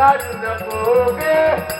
Lord, the book.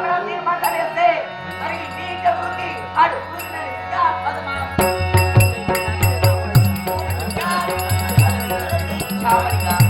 obrigado.